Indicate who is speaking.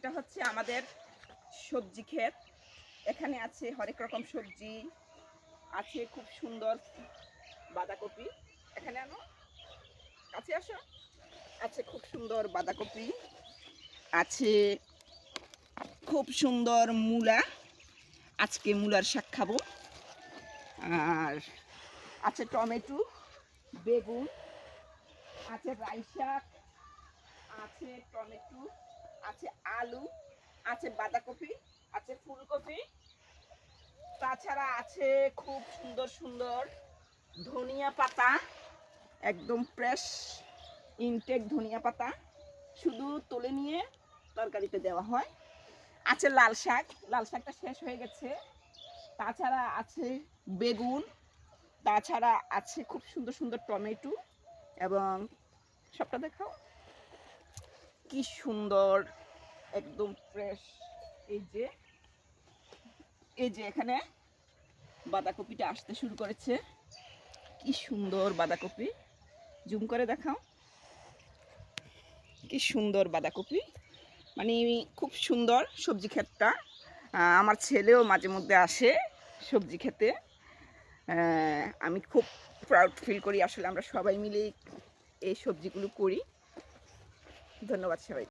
Speaker 1: এটা হচ্ছে আমাদের সবজি ক্ষেত। এখানে আছে হরেক রকম সবজি, আছে খুব সুন্দর বাঁধাকপি। এখানে আনো, কাছে আসো। আছে খুব সুন্দর বাঁধাকপি, আছে খুব সুন্দর মূলা। আজকে মূলার শাক খাব। আর আছে টমেটো, বেগুন, আছে রাই শাক, আছে টমেটো। আছে আলু, আছে বাঁধাকপি, আছে ফুলকপি, তাছাড়া আছে খুব সুন্দর সুন্দর ধনিয়া পাতা, একদম ফ্রেশ ইনটেক ধনিয়া পাতা। শুধু তুলে নিয়ে তরকারিতে দেওয়া হয়। আছে লাল শাক, লাল শাকটা শেষ হয়ে গেছে। তাছাড়া আছে বেগুন, তাছাড়া আছে খুব সুন্দর সুন্দর টমেটো, এবং সবটা দেখাও। কি সুন্দর, একদম ফ্রেশ এই যে এই যে এখানে বাঁধাকপিটা আসতে শুরু করেছে। কি সুন্দর বাঁধাকপি। জুম করে দেখাও। কি সুন্দর বাঁধাকপি। মানে খুব সুন্দর সবজি ক্ষেতটা। আমার ছেলেও মাঝে মধ্যে আসে সবজি খেতে। আমি খুব প্রাউড ফিল করি। আসলে আমরা সবাই মিলেই এই সবজিগুলো করি। ধন্যবাদ সবাই